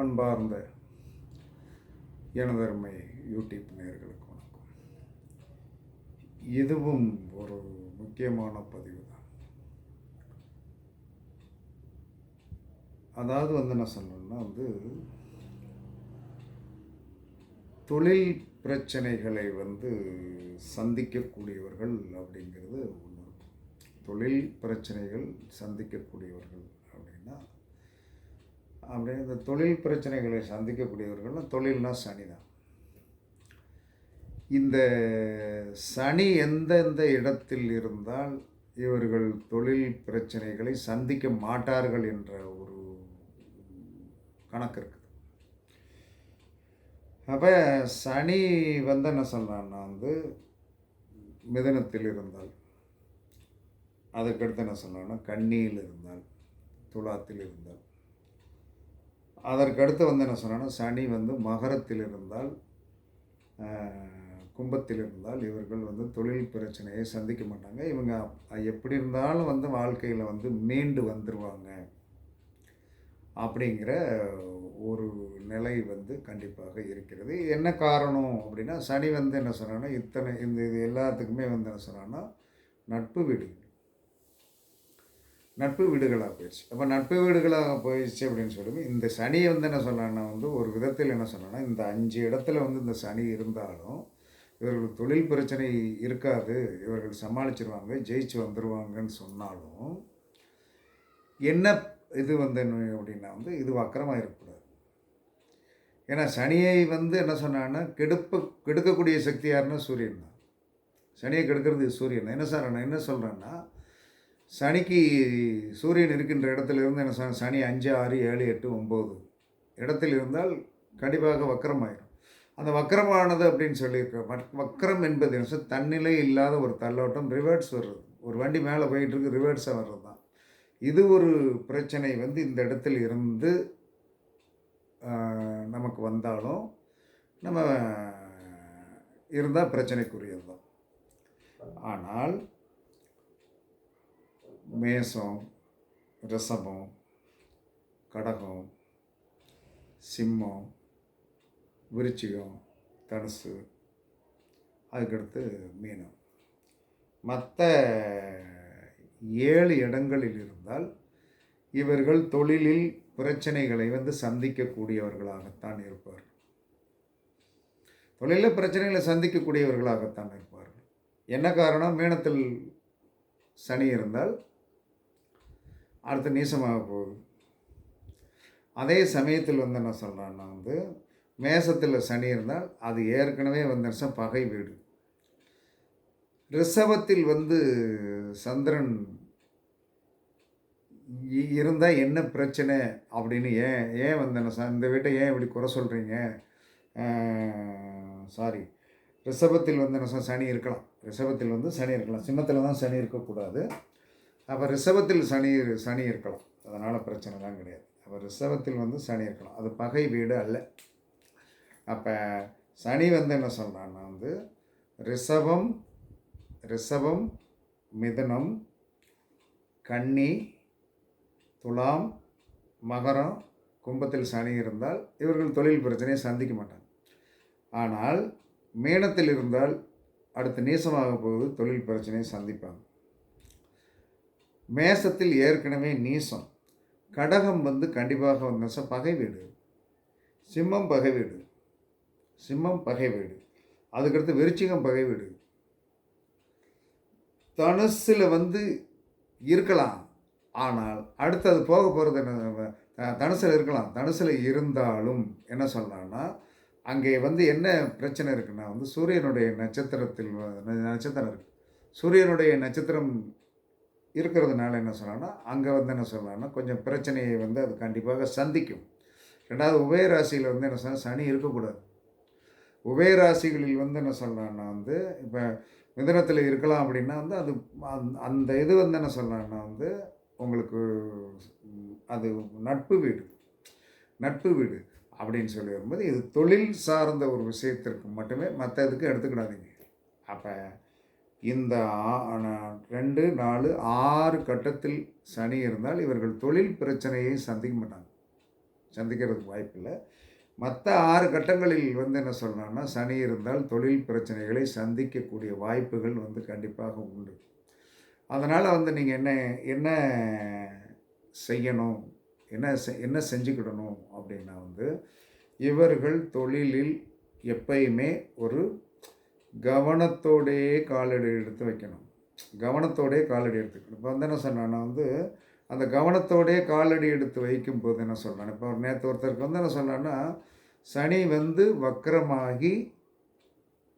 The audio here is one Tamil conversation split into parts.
அன்பார்ந்த எனதருமை யூடியூப் நேர்களுக்கு வணக்கம். இதுவும் ஒரு முக்கியமான பதிவு தான். அதாவது வந்து என்ன சொல்லணும்னா வந்து தொழில் பிரச்சனைகளை வந்து சந்திக்கக்கூடியவர்கள் அப்படிங்கிறது ஒன்று இருக்கும். தொழில் பிரச்சனைகள் சந்திக்கக்கூடியவர்கள் அப்படின்னா அப்படி இந்த தொழில் பிரச்சனைகளை சந்திக்கக்கூடியவர்கள் தொழில்னா சனி தான் இந்த சனி எந்தெந்த இடத்தில் இருந்தால் இவர்கள் தொழில் பிரச்சனைகளை சந்திக்க மாட்டார்கள் என்ற ஒரு கணக்கு இருக்குது. அப்போ சனி வந்து என்ன சொல்கிறான்னா வந்து மிதனத்தில் இருந்தால் அதுக்கடுத்து என்ன சொல்லணும்னா கண்ணியில் இருந்தால் துலாத்தில் இருந்தால் அதற்கடுத்து வந்து என்ன சொன்னோன்னா சனி வந்து மகரத்தில் இருந்தால் கும்பத்தில் இருந்தால் இவர்கள் வந்து தொழில் பிரச்சனையை சந்திக்க மாட்டாங்க. இவங்க எப்படி இருந்தாலும் வந்து வாழ்க்கையில் வந்து மீண்டு வந்துடுவாங்க அப்படிங்கிற ஒரு நிலை வந்து கண்டிப்பாக இருக்கிறது. என்ன காரணம் அப்படின்னா சனி வந்து என்ன சொன்னான்னா இத்தனை இந்த இது எல்லாத்துக்குமே வந்து என்ன சொன்னான்னா நட்பு வீடு. நட்பு வீடுகளாக போயிடுச்சு. அப்போ நட்பு வீடுகளாக போயிடுச்சு அப்படின்னு சொல்லி இந்த சனியை வந்து என்ன சொன்னான்னா வந்து ஒரு விதத்தில் என்ன சொன்னான்னா இந்த அஞ்சு இடத்துல வந்து இந்த சனி இருந்தாலும் இவர்களுக்கு தொழில் பிரச்சனை இருக்காது இவர்கள் சமாளிச்சிருவாங்க ஜெயிச்சு வந்துடுவாங்கன்னு சொன்னாலும் என்ன இது வந்து அப்படின்னா வந்து இது வக்கரமாக இருக்கக்கூடாது. ஏன்னா சனியை வந்து என்ன சொன்னான்னா கெடுப்ப கெடுக்கக்கூடிய சக்தி யாருன்னா சூரியன் தான். சனியை கெடுக்கிறது சூரியன் என்ன சார் நான் என்ன சொல்கிறேன்னா சனிக்கு சூரியன் இருக்கின்ற இடத்துல இருந்து என்ன சனி அஞ்சு ஆறு ஏழு எட்டு ஒம்பது இடத்தில் இருந்தால் கண்டிப்பாக வக்கரமாயிடும் அந்த வக்கரமானது அப்படின்னு சொல்லியிருக்க வக்கரம் என்பது என்ன தன்னிலை இல்லாத ஒரு தள்ளோட்டம் ரிவர்ட்ஸ் வர்றது. ஒரு வண்டி மேலே போயிட்டுருக்கு ரிவர்ட்ஸாக வர்றது தான் இது ஒரு பிரச்சனை வந்து இந்த இடத்தில் இருந்து நமக்கு வந்தாலும் நம்ம இருந்தால் பிரச்சனைக்குரியது தான் ஆனால் மேசம் ரிஷபம் கடகம் சிம்மம் விருச்சிகம் தனுசு அதுக்கடுத்து மீனம். மற்ற ஏழு இடங்களில் இருந்தால் இவர்கள் தொழிலில் பிரச்சனைகளை வந்து சந்திக்கக்கூடியவர்களாகத்தான் இருப்பார்கள். தொழிலில் பிரச்சனைகளை சந்திக்கக்கூடியவர்களாகத்தான் இருப்பார்கள். என்ன காரணம்? மீனத்தில் சனி இருந்தால் அடுத்து நீசமாக போகுது. அதே சமயத்தில் வந்து என்ன சொல்கிறான்னா வந்து மேசத்தில் சனி இருந்தால் அது ஏற்கனவே வந்து பகை வீடு. ரிஷபத்தில் வந்து சந்திரன் இருந்தால் என்ன பிரச்சனை அப்படின்னு ஏன் ஏன் வந்தேன் சார் இந்த வீட்டை ஏன் இப்படி குறை சொல்கிறீங்க சாரி ரிஷபத்தில் வந்து என்ன சார் சனி இருக்கலாம். ரிஷபத்தில் வந்து சனி இருக்கலாம். சிம்மத்தில் தான் சனி இருக்கக்கூடாது. அப்போ ரிஷபத்தில் சனி சனி இருக்கலாம். அதனால் பிரச்சனைலாம் கிடையாது. அப்போ ரிஷபத்தில் வந்து சனி இருக்கலாம். அது பகை வீடு அல்ல. அப்போ சனி வந்து என்ன சொல்கிறான்னா வந்து ரிஷபம் ரிஷபம் மிதனம் கன்னி துலாம் மகரம் கும்பத்தில் சனி இருந்தால் இவர்கள் தொழில் பிரச்சனையை சந்திக்க மாட்டாங்க. ஆனால் மீனத்தில் இருந்தால் அடுத்து நீசமாக போகுது தொழில் பிரச்சனையை சந்திப்பாங்க. மேசத்தில் ஏற்கனவே நீசம். கடகம் வந்து கண்டிப்பாக வந்து பகை வீடு. சிம்மம் பகை வீடு. சிம்மம் பகை வீடு. அதுக்கடுத்து விருச்சிகம் பகை வீடு. தனுசில் வந்து இருக்கலாம். ஆனால் அடுத்து அது போக போகிறது என்ன த- தனுசில் இருக்கலாம். தனுசில் இருந்தாலும் என்ன சொல்லலாம்னா அங்கே வந்து என்ன பிரச்சனை இருக்குன்னா வந்து சூரியனுடைய நட்சத்திரத்தில் நட்சத்திரம் இருக்குது சூரியனுடைய நட்சத்திரம் இருக்கிறதுனால என்ன சொல்லலாம்னா அங்கே வந்து என்ன சொல்லலாம்னா கொஞ்சம் பிரச்சனையை வந்து அது கண்டிப்பாக சந்திக்கும். ரெண்டாவது உபய ராசியில் வந்து என்ன சொன்னால் சனி இருக்கக்கூடாது. உபய ராசிகளில் வந்து என்ன சொல்லலாம்னா வந்து இப்போ மிதனத்தில் இருக்கலாம் அப்படின்னா வந்து அது அந்த- அந்த இது வந்து என்ன சொல்லலாம்னா வந்து உங்களுக்கு அது நட்பு வீடு. நட்பு வீடு அப்படின்னு சொல்லி வரும்போது இது தொழில் சார்ந்த ஒரு விஷயத்திற்கு மட்டுமே மற்ற இதுக்கு எடுத்துக்கிடாதீங்க. அப்போ இந்த ஆ- ரெண்டு நாலு ஆறு கட்டத்தில் சனி இருந்தால் இவர்கள் தொழில் பிரச்சனையை சந்திக்க மாட்டாங்க. சந்திக்கிறதுக்கு வாய்ப்பில்லை. மற்ற ஆறு கட்டங்களில் வந்து என்ன சொல்லணும்னா சனி இருந்தால் தொழில் பிரச்சனைகளை சந்திக்கக்கூடிய வாய்ப்புகள் வந்து கண்டிப்பாக உண்டு. அதனால் வந்து நீங்கள் என்ன என்ன செய்யணும் என்ன செ- என்ன செஞ்சுக்கிடணும் அப்படின்னா வந்து இவர்கள் தொழிலில் எப்பயுமே ஒரு கவனத்தோடே காலடி எடுத்து வைக்கணும். கவனத்தோடே காலடி எடுத்துக்கணும். இப்போ வந்து என்ன சொன்னான்னா வந்து அந்த கவனத்தோடே காலடி எடுத்து வைக்கும்போது என்ன சொல்கிறேன் இப்போ நேற்று ஒருத்தருக்கு வந்து என்ன சொன்னான்னா சனி வந்து வக்கரமாகி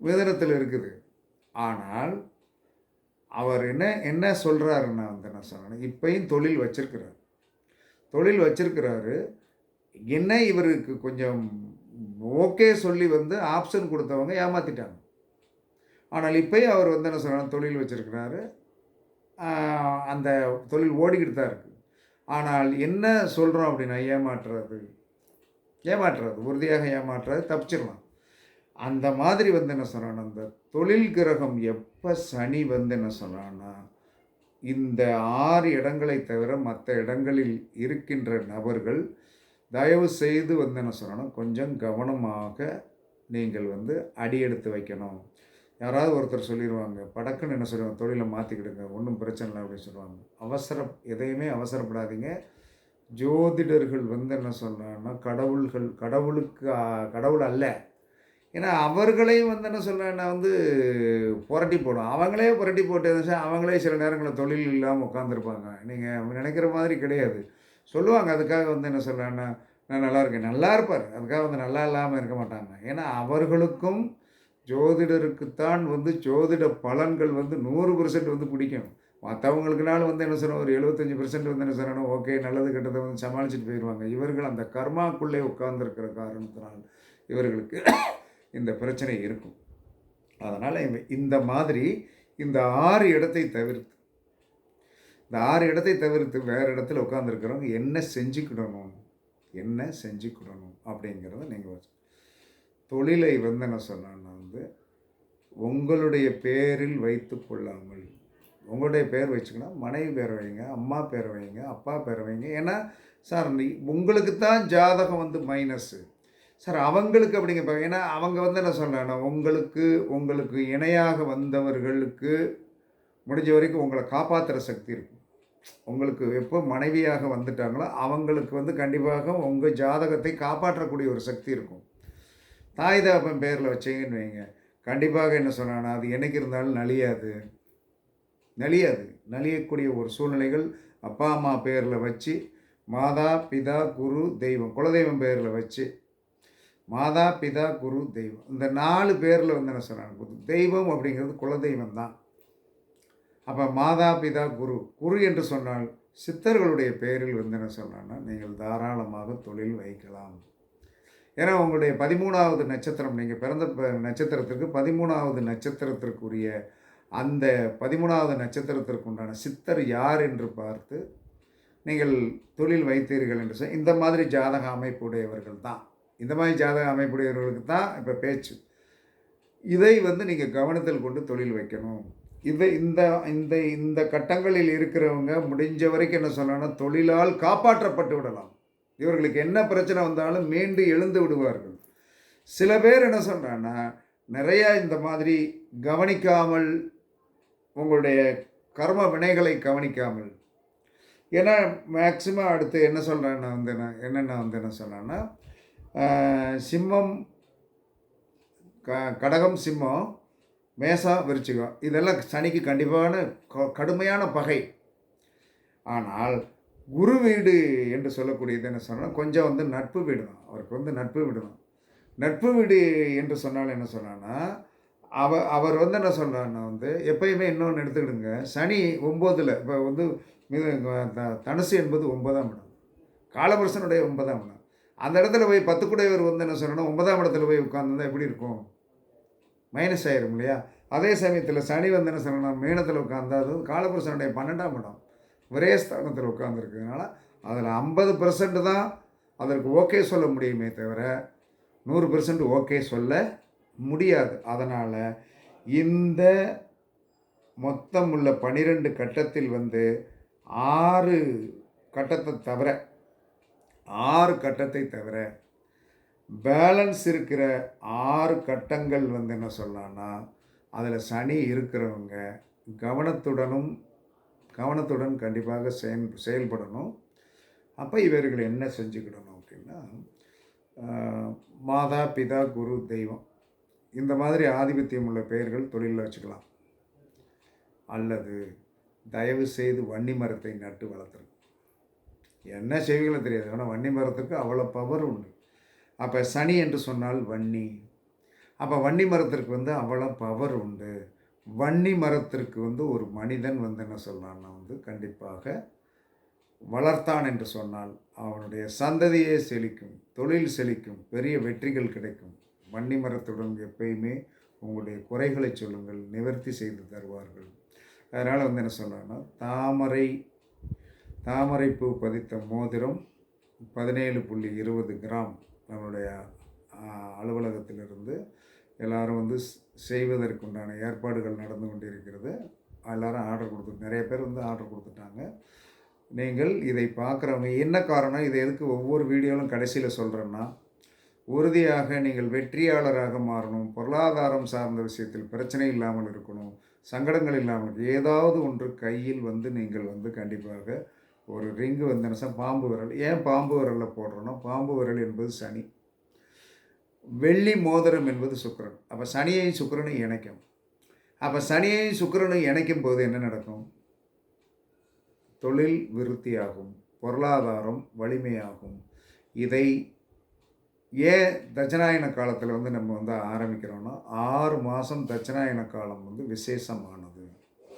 விதனத்தில் இருக்குது. ஆனால் அவர் என்ன என்ன சொல்கிறாருன்னா வந்து என்ன சொன்னேன் இப்பையும் தொழில் வச்சிருக்கிறார். தொழில் வச்சிருக்கிறாரு. என்ன இவருக்கு கொஞ்சம் ஓகே சொல்லி வந்து ஆப்ஷன் கொடுத்தவங்க ஏமாற்றிட்டாங்க ஆனால் இப்போயும் அவர் வந்து என்ன சொல்கிறார் தொழில் வச்சுருக்கிறாரு. அந்த தொழில் ஓடிக்கிட்டு தான் இருக்குது ஆனால் என்ன சொல்கிறோம் அப்படின்னா ஏமாற்றுறது. ஏமாற்றுறது உறுதியாக ஏமாற்றுறது தப்பிச்சிடலாம். அந்த மாதிரி வந்து என்ன சொல்கிறான் அந்த தொழில் கிரகம் எப்போ சனி வந்து என்ன சொல்கிறான்னா இந்த ஆறு இடங்களை தவிர மற்ற இடங்களில் இருக்கின்ற நபர்கள் தயவு செய்து வந்து என்ன சொல்லணும் கொஞ்சம் கவனமாக நீங்கள் வந்து அடி எடுத்து வைக்கணும். யாராவது ஒருத்தர் சொல்லிடுவாங்க படக்குன்னு என்ன சொல்லுவாங்க தொழிலை மாற்றிக்கிடுங்க ஒன்றும் பிரச்சனை இல்லை அப்படின்னு சொல்லுவாங்க. அவசரம் எதையுமே அவசரப்படாதீங்க. ஜோதிடர்கள் வந்து என்ன சொல்கிறாங்கன்னா கடவுள்கள் கடவுளுக்கு கடவுள் அல்ல. ஏன்னா அவர்களையும் வந்து என்ன சொல்கிறேன்னா வந்து புரட்டி போடும். அவங்களே புரட்டி போட்டு அவங்களே சில நேரங்களில் தொழில் இல்லாமல் உட்காந்துருப்பாங்க நீங்கள் நினைக்கிற மாதிரி கிடையாது. சொல்லுவாங்க அதுக்காக வந்து என்ன சொல்கிறேன்னா நான் நல்லா இருக்கேன் நல்லா இருப்பார். அதுக்காக வந்து நல்லா இல்லாமல் இருக்க மாட்டாங்க. ஏன்னா அவர்களுக்கும் ஜோதிடருக்குத்தான் வந்து ஜோதிட பலன்கள் வந்து நூறு பர்சன்ட் வந்து பிடிக்கும் மற்றவங்களுக்குனாலும் வந்து என்ன சொல்லணும்? ஒரு எழுபத்தஞ்சி பர்சன்ட் வந்து என்ன சொல்லணும்? ஓகே நல்லது கெட்டதை வந்து சமாளிச்சுட்டு போயிடுவாங்க இவர்கள் அந்த கர்மாக்குள்ளே உட்கார்ந்துருக்கிற காரணத்தினால் இவர்களுக்கு இந்த பிரச்சனை இருக்கும். அதனால் இந்த மாதிரி இந்த ஆறு இடத்தை தவிர்த்து இந்த ஆறு இடத்தை தவிர்த்து வேறு இடத்துல உட்காந்துருக்கிறவங்க என்ன செஞ்சுக்கிடணும்? என்ன செஞ்சுக்கிடணும்? அப்படிங்கிறத நீங்கள் தொழிலை வந்து என்ன சொன்னேன்னா வந்து உங்களுடைய பேரில் வைத்து கொள்ளாமல். உங்களுடைய பேர் வச்சுக்கணும் மனைவி பேர் வைங்க அம்மா பேர் வைங்க அப்பா பேர் வைங்க. ஏன்னா சார் நீ உங்களுக்கு தான் ஜாதகம் வந்து மைனஸ்ஸு சார் அவங்களுக்கு அப்படிங்க ஏன்னா அவங்க வந்து என்ன சொல்கிறாங்கன்னா உங்களுக்கு உங்களுக்கு இணையாக வந்தவர்களுக்கு முடிஞ்ச வரைக்கும் உங்களை காப்பாற்றுற சக்தி இருக்கும். உங்களுக்கு எப்போ மனைவியாக வந்துட்டாங்களோ அவங்களுக்கு வந்து கண்டிப்பாக உங்கள் ஜாதகத்தை காப்பாற்றக்கூடிய ஒரு சக்தி இருக்கும். தாய் தகப்பன் பேரில் வச்சீங்கன்னு வைங்க. கண்டிப்பாக என்ன சொன்னான்னா அது என்றைக்கு இருந்தாலும் நலியாது. நலியாது. நலியக்கூடிய ஒரு சூழ்நிலைகள் அப்பா அம்மா பேரில் வச்சு மாதா பிதா குரு தெய்வம் குலதெய்வம் பேரில் வச்சு மாதா பிதா குரு தெய்வம். இந்த நாலு பேரில் வந்து என்ன சொன்னாங்க? தெய்வம் அப்படிங்கிறது குலதெய்வம் தான். அப்போ மாதா பிதா குரு குரு என்று சொன்னால் சித்தர்களுடைய பெயரில் வந்து என்ன சொன்னான்னா நீங்கள் தாராளமாக தொழில் வைக்கலாம் ஏன்னா உங்களுடைய பதிமூணாவது நட்சத்திரம் நீங்கள் பிறந்த ப- நட்சத்திரத்திற்கு பதிமூணாவது நட்சத்திரத்திற்குரிய அந்த பதிமூணாவது நட்சத்திரத்திற்கு உண்டான சித்தர் யார் என்று பார்த்து நீங்கள் தொழில் வைத்தீர்கள் என்று சொல் இந்த மாதிரி ஜாதக அமைப்புடையவர்கள் தான். இந்த மாதிரி ஜாதக அமைப்புடையவர்களுக்கு தான் இப்போ பேச்சு. இதை வந்து நீங்கள் கவனத்தில் கொண்டு தொழில் வைக்கணும். இதை இந்த இந்த இந்த கட்டங்களில் இருக்கிறவங்க முடிஞ்ச வரைக்கும் என்ன சொல்லணும்னா தொழிலால் காப்பாற்றப்பட்டு விடலாம். இவர்களுக்கு என்ன பிரச்சனை வந்தாலும் மீண்டு எழுந்து விடுவார்கள். சில பேர் என்ன சொல்கிறாங்கன்னா நிறையா இந்த மாதிரி கவனிக்காமல் உங்களுடைய கர்ம வினைகளை கவனிக்காமல். ஏன்னா மேக்சிமம் அடுத்து என்ன சொல்கிறேன்னா வந்து என்ன என்னென்ன வந்து என்ன சொன்னேன்னா சிம்மம் க கடகம் சிம்மம் மேசா விருச்சிகம் இதெல்லாம் சனிக்கு கண்டிப்பான க- கடுமையான பகை. ஆனால் குரு வீடு என்று சொல்லக்கூடியது என்ன சொன்னால் கொஞ்சம் வந்து நட்பு வீடு தான். அவருக்கு வந்து நட்பு வீடு தான். நட்பு வீடு என்று சொன்னால் என்ன சொன்னான்னா அவ அவர் வந்து என்ன சொல்கிறாருன்னா வந்து எப்பயுமே இன்னொன்று எடுத்துக்கிடுங்க. சனி ஒம்போதில் இப்போ வந்து மிக த- தனுசு என்பது ஒன்பதாம் இடம். காலபுருஷனுடைய ஒன்பதாம் இடம். அந்த இடத்துல போய் பத்து குடையவர் வந்து என்ன சொல்லணும் ஒன்பதாம் இடத்துல போய் உட்காந்துருந்தா எப்படி இருக்கும்? மைனஸ் ஆயிரும் இல்லையா? அதே சமயத்தில் சனி வந்து என்ன சொல்லணும் மீனத்தில் உட்காந்தா அது காலபுருஷனுடைய பன்னெண்டாம் இடம். ஒரே ஸ்தானத்தில் உட்காந்துருக்கிறதுனால அதில் ஐம்பது பர்சன்ட் தான் அதற்கு ஓகே சொல்ல முடியுமே தவிர நூறு பெர்சன்ட் ஓகே சொல்ல முடியாது. அதனால் இந்த மொத்தம் உள்ள பனிரெண்டு கட்டத்தில் வந்து ஆறு கட்டத்தை தவிர ஆறு கட்டத்தை தவிர பேலன்ஸ் இருக்கிற ஆறு கட்டங்கள் வந்து என்ன சொல்லலாம்னா அதில் சனி இருக்கிறவங்க கவனத்துடனும் கவனத்துடன் கண்டிப்பாக செயல் செயல்படணும். அப்போ இவர்கள் என்ன செஞ்சுக்கிடணும் அப்படின்னா மாதா பிதா குரு தெய்வம். இந்த மாதிரி ஆதிபத்தியம் உள்ள பெயர்கள் தொழிலில் வச்சுக்கலாம். அல்லது தயவு செய்து வன்னி மரத்தை நட்டு வளர்த்துருங்க என்ன செய்வீங்களோ தெரியாது. ஆனால் வன்னி மரத்துக்கு அவ்வளோ பவர் உண்டு. அப்போ சனி என்று சொன்னால் வன்னி. அப்போ வன்னி மரத்திற்கு வந்து அவ்வளோ பவர் உண்டு. வன்னி மரத்திற்கு வந்து ஒரு மனிதன் வந்து என்ன சொல்லலாம்னா வந்து கண்டிப்பாக வளர்த்தான் என்று சொன்னால் அவனுடைய சந்ததியே செழிக்கும் தொழில் செழிக்கும் பெரிய வெற்றிகள் கிடைக்கும். வன்னி மரத்துடன் எப்பயுமே உங்களுடைய குறைகளை சொல்லுங்கள் நிவர்த்தி செய்து தருவார்கள். அதனால் வந்து என்ன சொல்லலாம்னா தாமரை தாமரைப்பூ பதித்த மோதிரம் பதினேழு புள்ளி இருபது கிராம் நம்மளுடைய அலுவலகத்திலிருந்து எல்லாரும் வந்து செய்வதற்குண்டான ஏற்பாடுகள் நடந்து கொண்டிருக்கிறது. எல்லாரும் ஆர்டர் கொடுத்து நிறைய பேர் வந்து ஆர்டர் கொடுத்துட்டாங்க. நீங்கள் இதை பார்க்குறவங்க என்ன காரணம்? இதை எதுக்கு ஒவ்வொரு வீடியோவிலும் கடைசியில் சொல்கிறேன்னா உறுதியாக நீங்கள் வெற்றியாளராக மாறணும் பொருளாதாரம் சார்ந்த விஷயத்தில் பிரச்சனை இல்லாமல் இருக்கணும் சங்கடங்கள் இல்லாமல் ஏதாவது ஒன்று கையில் வந்து நீங்கள் வந்து கண்டிப்பாக ஒரு ரிங்கு வந்து என்ன பாம்பு விரல். ஏன் பாம்பு விரலில் போடுறோன்னா பாம்பு விரல் என்பது சனி. வெள்ளி மோதிரம் என்பது சுக்கரன். அப்போ சனியையும் சுக்கரனும் இணைக்கும். அப்போ சனியையும் சுக்கரனும் இணைக்கும் போது என்ன நடக்கும்? தொழில் விருத்தியாகும். பொருளாதாரம் வலிமையாகும். இதை ஏன் தட்சணாயன காலத்தில் வந்து நம்ம வந்து ஆரம்பிக்கிறோம்னா ஆறு மாதம் தட்சணாயன காலம் வந்து விசேஷமானது.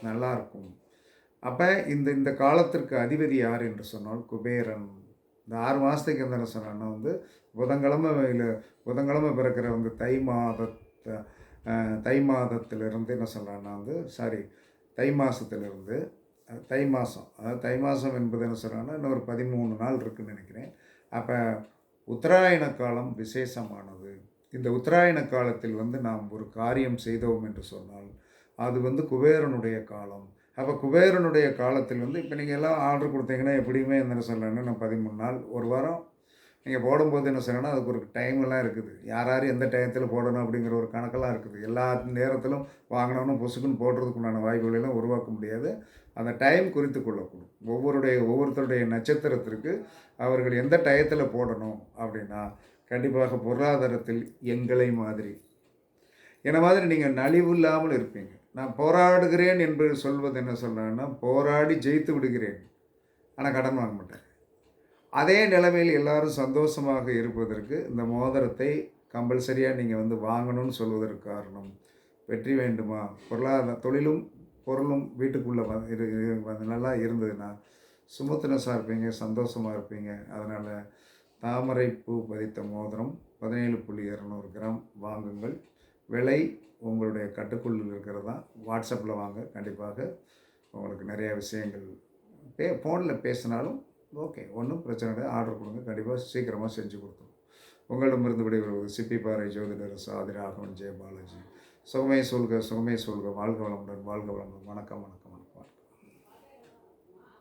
நல்லாயிருக்கும் அப்போ இந்த இந்த காலத்திற்கு அதிபதி யார் என்று சொன்னால் குபேரன். இந்த ஆறு மாதத்துக்கு என்ன சொன்னான்னா வந்து புதன்கிழமை இல்லை புதன்கிழமை பிறக்கிற வந்து தை மாதத்தை தை மாதத்திலிருந்து என்ன சொல்கிறான்னா வந்து சாரி தை மாதத்திலிருந்து தை மாதம் அதாவது தை மாதம் என்பது என்ன சொல்கிறாங்கன்னா இன்னொரு பதிமூணு நாள் இருக்குன்னு நினைக்கிறேன். அப்போ உத்தராயண காலம் விசேஷமானது. இந்த உத்தராயண காலத்தில் வந்து நாம் ஒரு காரியம் செய்தோம் என்று சொன்னால் அது வந்து குபேரனுடைய காலம். அப்போ குபேரனுடைய காலத்தில் வந்து இப்போ நீங்கள் எல்லாம் ஆர்டர் கொடுத்தீங்கன்னா எப்படியுமே என்ன சொல்லணும்னா பதிமூணு நாள் ஒரு வாரம் நீங்கள் போடும்போது என்ன சொல்லணும்னா அதுக்கு ஒரு டைம் எல்லாம் இருக்குது. யார் யார் எந்த டயத்தில் போடணும் அப்படிங்கிற ஒரு கணக்கெல்லாம் இருக்குது. எல்லா நேரத்திலும் வாங்கினோன்னு பொசுக்குன்னு போடுறதுக்குண்டான வாய்ப்புகளை எல்லாம் உருவாக்க முடியாது. அந்த டைம் குறித்து கொள்ளக்கூடும். ஒவ்வொருடைய ஒவ்வொருத்தருடைய நட்சத்திரத்திற்கு அவர்கள் எந்த டயத்தில் போடணும் அப்படின்னா கண்டிப்பாக பொருளாதாரத்தில் எங்களை மாதிரி. என்ன மாதிரி நீங்கள் நலிவு இல்லாமல் இருப்பீங்க. நான் போராடுகிறேன் என்று சொல்வது என்ன சொல்கிறேன்னா போராடி ஜெயித்து விடுகிறேன். ஆனால் கடன் வாங்க மாட்டேன். அதே நிலைமையில் எல்லாரும் சந்தோஷமாக இருப்பதற்கு இந்த மோதிரத்தை கம்பல்சரியாக நீங்கள் வந்து வாங்கணும்னு சொல்வதற்கு காரணம் வெற்றி வேண்டுமா? பொருளாதார தொழிலும் பொருளும் வீட்டுக்குள்ளே இரு வந்து நல்லா இருந்ததுன்னா சுமத்தினஸாக இருப்பீங்க சந்தோஷமாக இருப்பீங்க. அதனால் தாமரை பூ பதித்த மோதிரம் பதினேழு புள்ளி இரநூறு கிராம் வாங்குங்கள். விலை உங்களுடைய கட்டுக்குள் இருக்கிறதா? வாட்ஸ்அப்பில் வாங்க கண்டிப்பாக. உங்களுக்கு நிறைய விஷயங்கள் பே ஃபோனில் பேசினாலும் ஓகே ஒன்றும் பிரச்சனை கிடையாது ஆர்டர் கொடுங்க கண்டிப்பாக சீக்கிரமாக செஞ்சு கொடுத்துருவோம். உங்களிடமிருந்து விடைபெறுவது சிப்பிப்பாறை ஜோதிடர் சாதி ராகவன் ஜெயபாலாஜி. சுகமே சொல்க சுகமே சொல்க. வாழ்க வளமுடன் வாழ்க வளமுடன். வணக்கம் வணக்கம்.